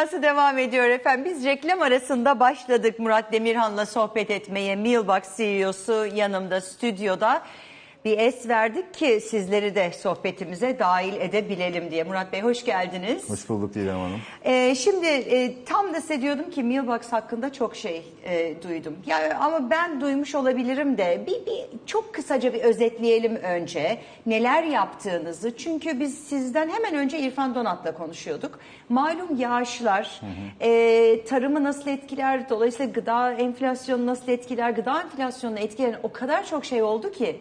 Dünyası devam ediyor efendim. Biz reklam arasında başladık Murat Demirhan'la sohbet etmeye. Mealbox CEO'su yanımda stüdyoda. Bir es verdik ki sizleri de sohbetimize dahil edebilelim diye. Murat Bey hoş geldiniz. Hoş bulduk Didem Hanım. Ee, şimdi e, tam da size diyordum ki Mealbox hakkında çok şey e, duydum. Ya ama ben duymuş olabilirim de bir, bir çok kısaca bir özetleyelim önce neler yaptığınızı. Çünkü biz sizden hemen önce İrfan Donat'la konuşuyorduk. Malum yağışlar e, tarımı nasıl etkiler, dolayısıyla gıda enflasyonu nasıl etkiler, gıda enflasyonunu etkileyen o kadar çok şey oldu ki.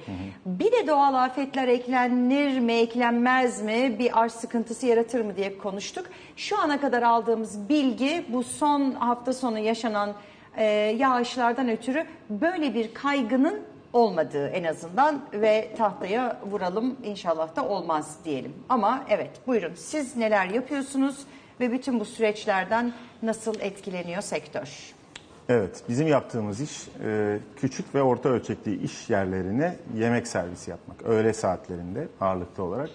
Bir de doğal afetler eklenir mi, eklenmez mi, bir arz sıkıntısı yaratır mı diye konuştuk. Şu ana kadar aldığımız bilgi bu son hafta sonu yaşanan e, yağışlardan ötürü böyle bir kaygının olmadığı en azından ve tahtaya vuralım inşallah da olmaz diyelim. Ama evet buyurun siz neler yapıyorsunuz ve bütün bu süreçlerden nasıl etkileniyor sektör? Evet, bizim yaptığımız iş e, küçük ve orta ölçekli iş yerlerine yemek servisi yapmak. Öğle saatlerinde ağırlıklı olarak.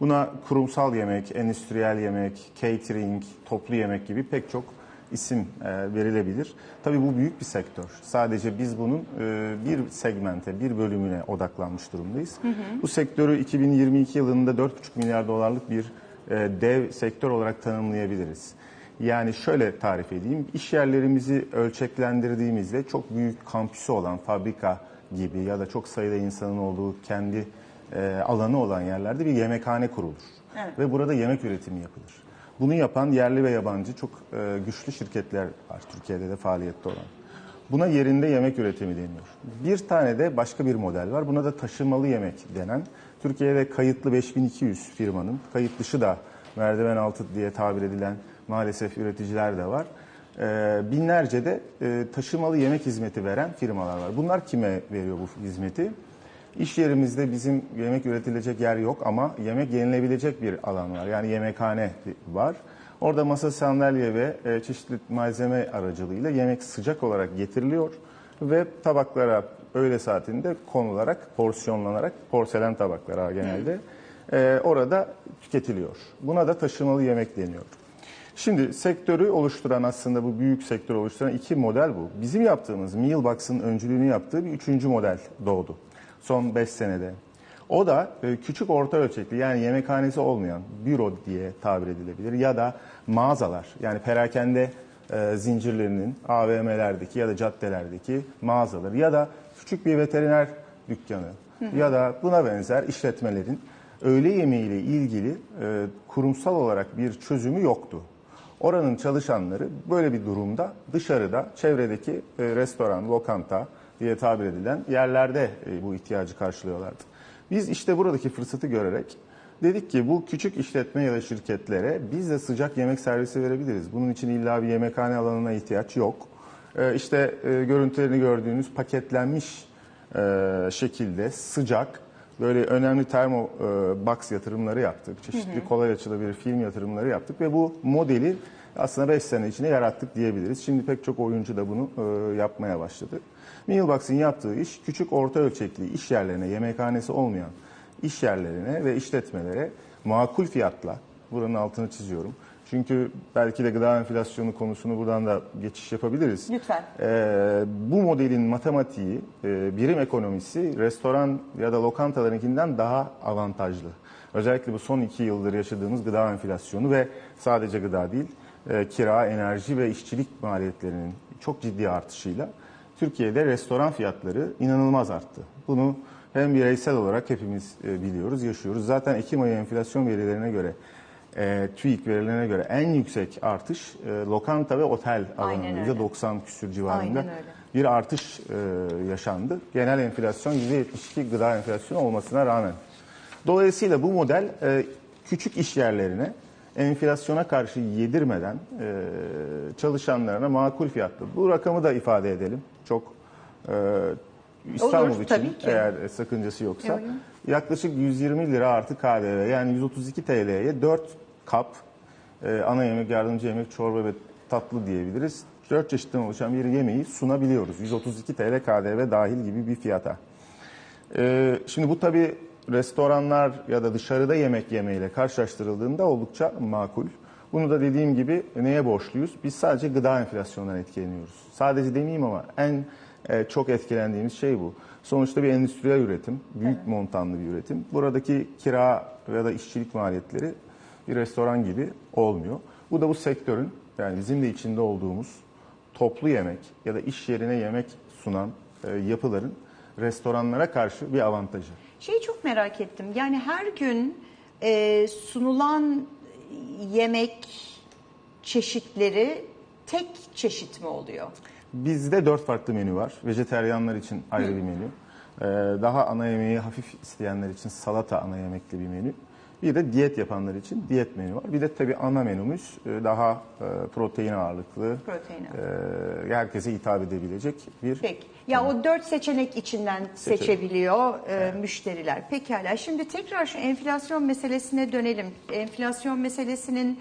Buna kurumsal yemek, endüstriyel yemek, catering, toplu yemek gibi pek çok isim e, verilebilir. Tabii bu büyük bir sektör. Sadece biz bunun e, bir segmente, bir bölümüne odaklanmış durumdayız. Bu sektörü 2022 yılında 4,5 milyar dolarlık bir e, dev sektör olarak tanımlayabiliriz. Yani şöyle tarif edeyim, iş yerlerimizi ölçeklendirdiğimizde çok büyük kampüsü olan fabrika gibi ya da çok sayıda insanın olduğu kendi e, alanı olan yerlerde bir yemekhane kurulur. Evet. Ve burada yemek üretimi yapılır. Bunu yapan yerli ve yabancı çok e, güçlü şirketler var Türkiye'de de faaliyette olan. Buna yerinde yemek üretimi deniyor. Bir tane de başka bir model var. Buna da taşımalı yemek denen. Türkiye'de kayıtlı 5200 firmanın, kayıt dışı da merdiven altı diye tabir edilen maalesef üreticiler de var. Ee, binlerce de e, taşımalı yemek hizmeti veren firmalar var. Bunlar kime veriyor bu hizmeti? İş yerimizde bizim yemek üretilecek yer yok ama yemek yenilebilecek bir alan var. Yani yemekhane var. Orada masa sandalye ve e, çeşitli malzeme aracılığıyla yemek sıcak olarak getiriliyor ve tabaklara öğle saatinde konularak, porsiyonlanarak porselen tabaklara genelde e, orada tüketiliyor. Buna da taşımalı yemek deniyor. Şimdi sektörü oluşturan aslında bu büyük sektörü oluşturan iki model bu. Bizim yaptığımız Mealbox'ın öncülüğünü yaptığı bir üçüncü model doğdu. Son 5 senede. O da e, küçük orta ölçekli yani yemekhanesi olmayan büro diye tabir edilebilir ya da mağazalar yani perakende e, zincirlerinin AVM'lerdeki ya da caddelerdeki mağazalar ya da küçük bir veteriner dükkanı ya da buna benzer işletmelerin öğle yemeğiyle ilgili e, kurumsal olarak bir çözümü yoktu. Oranın çalışanları böyle bir durumda dışarıda çevredeki e, restoran, lokanta diye tabir edilen yerlerde e, bu ihtiyacı karşılıyorlardı. Biz işte buradaki fırsatı görerek dedik ki bu küçük işletme ya da şirketlere biz de sıcak yemek servisi verebiliriz. Bunun için illa bir yemekhane alanına ihtiyaç yok. E, işte görüntülerini gördüğünüz paketlenmiş şekilde sıcak böyle önemli termo e, box yatırımları yaptık. Çeşitli kolay açılabilir film yatırımları yaptık ve bu modeli aslında 5 sene içinde yarattık diyebiliriz. Şimdi pek çok oyuncu da bunu e, yapmaya başladı. Mealbox'ın yaptığı iş küçük orta ölçekli iş yerlerine, yemekhanesi olmayan iş yerlerine ve işletmelere makul fiyatla, buranın altını çiziyorum. Çünkü belki de gıda enflasyonu konusunu buradan da geçiş yapabiliriz. Lütfen. Ee, bu modelin matematiği, e, birim ekonomisi restoran ya da lokantalarınkinden daha avantajlı. Özellikle bu son iki yıldır yaşadığımız gıda enflasyonu ve sadece gıda değil, e, kira, enerji ve işçilik maliyetlerinin çok ciddi artışıyla Türkiye'de restoran fiyatları inanılmaz arttı. Bunu hem bireysel olarak hepimiz e, biliyoruz, yaşıyoruz. Zaten Ekim ayı enflasyon verilerine göre e, TÜİK verilerine göre en yüksek artış e, lokanta ve otel alanında öyle. 90 küsür civarında bir artış e, yaşandı. Genel enflasyon %72 gıda enflasyonu olmasına rağmen. Dolayısıyla bu model e, küçük iş yerlerine enflasyona karşı yedirmeden e, çalışanlarına makul fiyatlı. Bu rakamı da ifade edelim. Çok e, İstanbul Olur, için eğer sakıncası yoksa Yok, yok. yaklaşık 120 lira artı KDV yani 132 TL'ye 4 kap e, ana yemek, yardımcı yemek, çorba ve tatlı diyebiliriz. 4 çeşitten oluşan bir yemeği sunabiliyoruz. 132 TL KDV dahil gibi bir fiyata. E, şimdi bu tabii restoranlar ya da dışarıda yemek yemeyle karşılaştırıldığında oldukça makul. Bunu da dediğim gibi neye borçluyuz? Biz sadece gıda enflasyonundan etkileniyoruz. Sadece demeyeyim ama en e, çok etkilendiğimiz şey bu. Sonuçta bir endüstriyel üretim, büyük montanlı bir üretim. Buradaki kira ya da işçilik maliyetleri bir restoran gibi olmuyor. Bu da bu sektörün yani bizim de içinde olduğumuz toplu yemek ya da iş yerine yemek sunan e, yapıların restoranlara karşı bir avantajı. Şeyi çok merak ettim. Yani her gün e, sunulan yemek çeşitleri tek çeşit mi oluyor? Bizde dört farklı menü var. Vejeteryanlar için ayrı bir menü. Ee, daha ana yemeği hafif isteyenler için salata ana yemekli bir menü. Bir de diyet yapanlar için diyet menü var. Bir de tabii ana menümüz e, daha e, protein ağırlıklı, Protein e, herkese hitap edebilecek bir Peki. Ya o dört seçenek içinden seçebiliyor e, müşteriler. Pekala. Şimdi tekrar şu enflasyon meselesine dönelim. Enflasyon meselesinin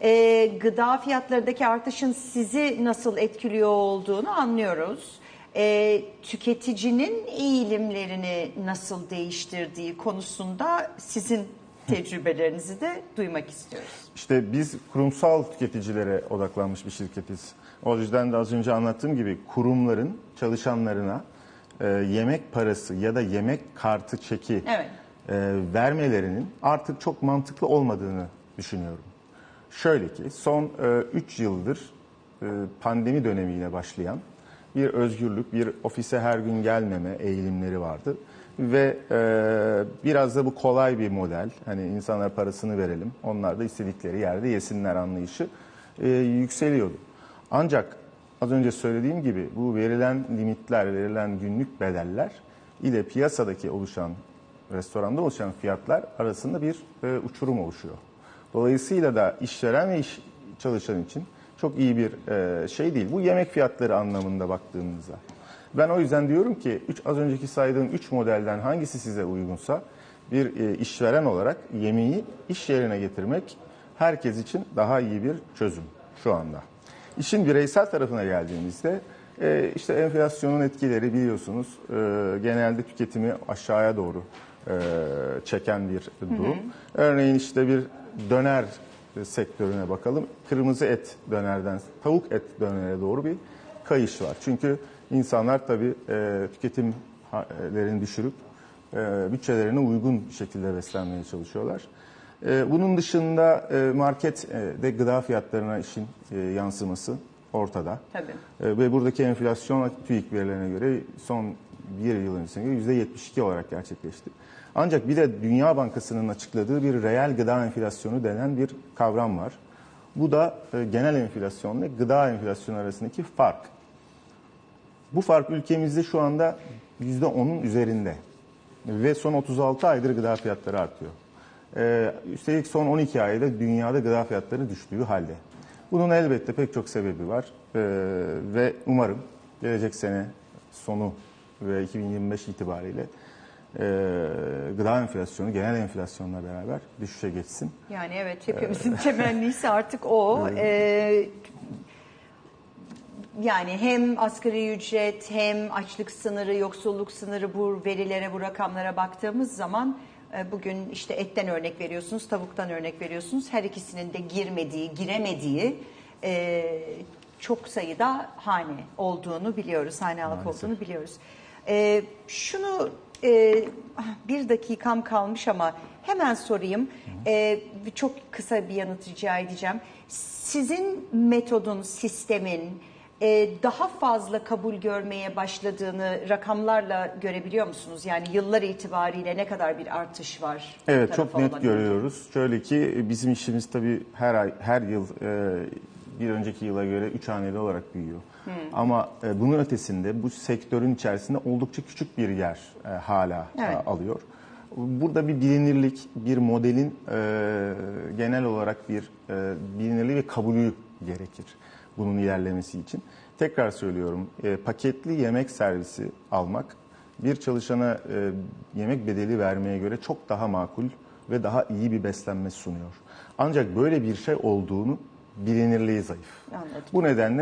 e, gıda fiyatlarındaki artışın sizi nasıl etkiliyor olduğunu anlıyoruz. E, tüketicinin eğilimlerini nasıl değiştirdiği konusunda sizin tecrübelerinizi de duymak istiyoruz. İşte biz kurumsal tüketicilere odaklanmış bir şirketiz. O yüzden de az önce anlattığım gibi kurumların çalışanlarına e, yemek parası ya da yemek kartı çeki Evet. e, vermelerinin artık çok mantıklı olmadığını düşünüyorum. Şöyle ki son 3 yıldır e, pandemi dönemiyle başlayan bir özgürlük, bir ofise her gün gelmeme eğilimleri vardı. Ve e, biraz da bu kolay bir model. Hani insanlar parasını verelim, onlar da istedikleri yerde yesinler anlayışı e, yükseliyordu. Ancak az önce söylediğim gibi bu verilen limitler, verilen günlük bedeller ile piyasadaki oluşan, restoranda oluşan fiyatlar arasında bir e, uçurum oluşuyor. Dolayısıyla da işveren ve iş çalışan için çok iyi bir e, şey değil. Bu yemek fiyatları anlamında baktığımızda. Ben o yüzden diyorum ki üç, az önceki saydığım 3 modelden hangisi size uygunsa bir e, işveren olarak yemeği iş yerine getirmek herkes için daha iyi bir çözüm şu anda. İşin bireysel tarafına geldiğimizde e, işte enflasyonun etkileri biliyorsunuz e, genelde tüketimi aşağıya doğru e, çeken bir durum. Örneğin işte bir döner sektörüne bakalım. Kırmızı et dönerden tavuk et dönere doğru bir kayış var. Çünkü insanlar tabii e, tüketimlerini düşürüp e, bütçelerine uygun şekilde beslenmeye çalışıyorlar. E, bunun dışında e, markette gıda fiyatlarına işin e, yansıması ortada. Tabii. E, ve buradaki enflasyon TÜİK verilerine göre son bir yıl öncesine göre %72 olarak gerçekleşti. Ancak bir de Dünya Bankası'nın açıkladığı bir reel gıda enflasyonu denen bir kavram var. Bu da e, genel enflasyonla gıda enflasyonu arasındaki fark. Bu fark ülkemizde şu anda %10'un üzerinde. Ve son 36 aydır gıda fiyatları artıyor. Ee, üstelik son 12 ayda dünyada gıda fiyatları düştüğü halde. Bunun elbette pek çok sebebi var. Ee, ve umarım gelecek sene sonu ve 2025 itibariyle e, gıda enflasyonu genel enflasyonla beraber düşüşe geçsin. Yani evet hepimizin temennisi artık o. Ee, yani hem asgari ücret hem açlık sınırı, yoksulluk sınırı bu verilere, bu rakamlara baktığımız zaman e, bugün işte etten örnek veriyorsunuz, tavuktan örnek veriyorsunuz. Her ikisinin de girmediği, giremediği e, çok sayıda hane olduğunu biliyoruz, hane Maalesef. olduğunu biliyoruz. E, şunu e, bir dakikam kalmış ama hemen sorayım. E, çok kısa bir yanıt rica edeceğim. Sizin metodun, sistemin e, daha fazla kabul görmeye başladığını rakamlarla görebiliyor musunuz? Yani yıllar itibariyle ne kadar bir artış var? Evet çok net olan? görüyoruz. Şöyle ki bizim işimiz tabii her ay her yıl e, bir önceki yıla göre üç haneli olarak büyüyor. Ama e, bunun ötesinde bu sektörün içerisinde oldukça küçük bir yer e, hala e, Evet. alıyor. Burada bir bilinirlik, bir modelin e, genel olarak bir e, bilinirliği ve kabulü gerekir bunun ilerlemesi için. Tekrar söylüyorum, e, paketli yemek servisi almak bir çalışana e, yemek bedeli vermeye göre çok daha makul ve daha iyi bir beslenme sunuyor. Ancak böyle bir şey olduğunu bilinirliği zayıf. Anladım. Bu nedenle